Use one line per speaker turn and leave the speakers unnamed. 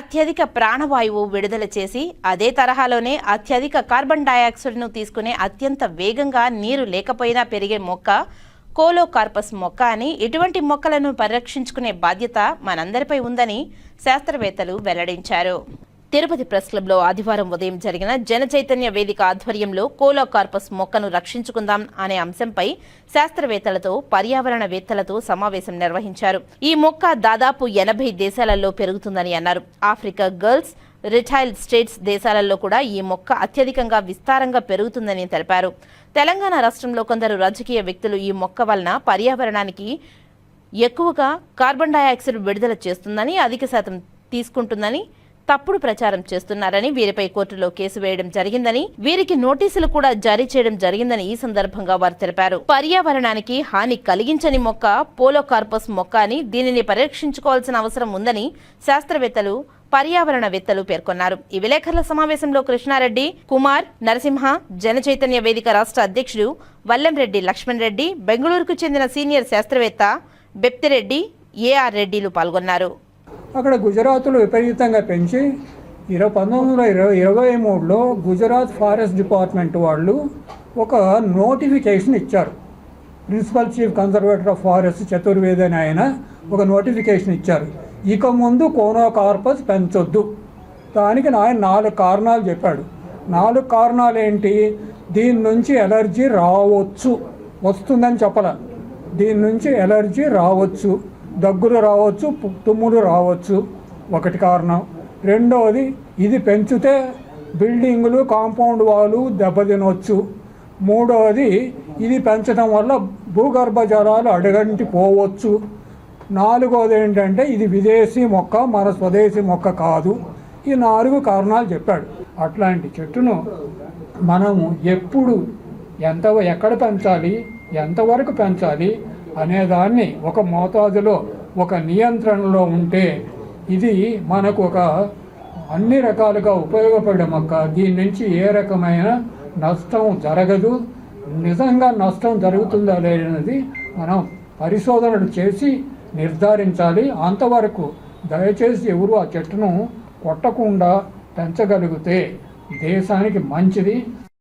అత్యధిక ప్రాణవాయువు విడుదల చేసి అదే తరహాలోనే అత్యధిక కార్బన్ డయాక్సైడ్ను తీసుకునే అత్యంత వేగంగా నీరు లేకపోయినా పెరిగే మొక్క కోలోకార్పస్ మొక్క అని ఇటువంటి మొక్కలను పరిరక్షించుకునే బాధ్యత మనందరిపై ఉందని శాస్త్రవేత్తలు వెల్లడించారు. తిరుపతి ప్రెస్ క్లబ్లో ఆదివారం ఉదయం జరిగిన జన చైతన్య వేదిక ఆధ్వర్యంలో కోలోకార్పస్ మొక్కను రక్షించుకుందాం అనే అంశంపై శాస్త్రవేత్తలతో పర్యావరణవేత్తలతో సమావేశం నిర్వహించారు. ఈ మొక్క దాదాపు ఎనభై దేశాలలో పెరుగుతుందని అన్నారు. ఆఫ్రికా గర్ల్స్ రిటైల్ స్టేట్స్ దేశాలలో కూడా ఈ మొక్క అత్యధికంగా విస్తారంగా పెరుగుతుందని తెలిపారు. తెలంగాణ రాష్ట్రంలో కొందరు రాజకీయ వ్యక్తులు ఈ మొక్క వలన పర్యావరణానికి ఎక్కువగా కార్బన్ డయాక్సైడ్ విడుదల చేస్తుందని అధిక శాతం తీసుకుంటుందని తప్పుడు ప్రచారం చేస్తున్నారని వీరిపై కోర్టులో కేసు వేయడం జరిగిందని వీరికి నోటీసులు కూడా జారీ చేయడం జరిగిందని ఈ సందర్భంగా వారు తెలిపారు. పర్యావరణానికి హాని కలిగించని మొక్క పోలోకార్పస్ మొక్క అని దీనిని పరిరక్షించుకోవాల్సిన అవసరం ఉందని శాస్త్రవేత్తలు పర్యావరణవేత్తలు పేర్కొన్నారు. ఈ విలేకరుల సమావేశంలో కృష్ణారెడ్డి కుమార్ నరసింహ జన చైతన్య వేదిక రాష్ట్ర అధ్యక్షుడు వల్లంరెడ్డి లక్ష్మణ్ రెడ్డి బెంగళూరుకు చెందిన సీనియర్ శాస్త్రవేత్త బెప్తిరెడ్డి ఏఆర్ రెడ్డిలు పాల్గొన్నారు.
అక్కడ గుజరాత్లో విపరీతంగా పెంచి ఇరవై పంతొమ్మిది వందల ఇరవై ఇరవై మూడులో గుజరాత్ ఫారెస్ట్ డిపార్ట్మెంట్ వాళ్ళు ఒక నోటిఫికేషన్ ఇచ్చారు. Principal chief conservator of forest Chaturvedi అని ఆయన ఒక నోటిఫికేషన్ ఇచ్చారు. ఇక ముందు కోనోకార్పస్ పెంచొద్దు. దానికి ఆయన నాలుగు కారణాలు చెప్పాడు. నాలుగు కారణాలు ఏంటి? దీని నుంచి ఎలర్జీ రావచ్చు. వస్తుందని చెప్పలే. దీని నుంచి ఎలర్జీ రావచ్చు. దగ్గులు రావచ్చు తుమ్ముడు తుమ్ములు రావచ్చు. ఒకటి కారణం. రెండవది ఇది పెంచితే బిల్డింగులు కాంపౌండ్ వాళ్ళు దెబ్బతినవచ్చు మూడవది ఇది పెంచడం వల్ల భూగర్భ జలాలు అడగంటి పోవచ్చు. నాలుగవది ఏంటంటే ఇది విదేశీ మొక్క మన స్వదేశీ మొక్క కాదు. ఈ నాలుగు కారణాలు చెప్పాడు. అట్లాంటి చెట్టును మనము ఎప్పుడు ఎంత ఎక్కడ పెంచాలి ఎంతవరకు పెంచాలి అనేదాన్ని ఒక మోతాదులో ఒక నియంత్రణలో ఉంటే ఇది మనకు ఒక అన్ని రకాలుగా ఉపయోగపడే మొక్క దీని నుంచి ఏ రకమైన నష్టం జరగదు. నిజంగా నష్టం జరుగుతుందా లేదనేది మనం పరిశోధనలు చేసి నిర్ధారించాలి. అంతవరకు దయచేసి ఎవరు ఆ చెట్టును కొట్టకుండా పెంచగలిగితే దేశానికి మంచిది.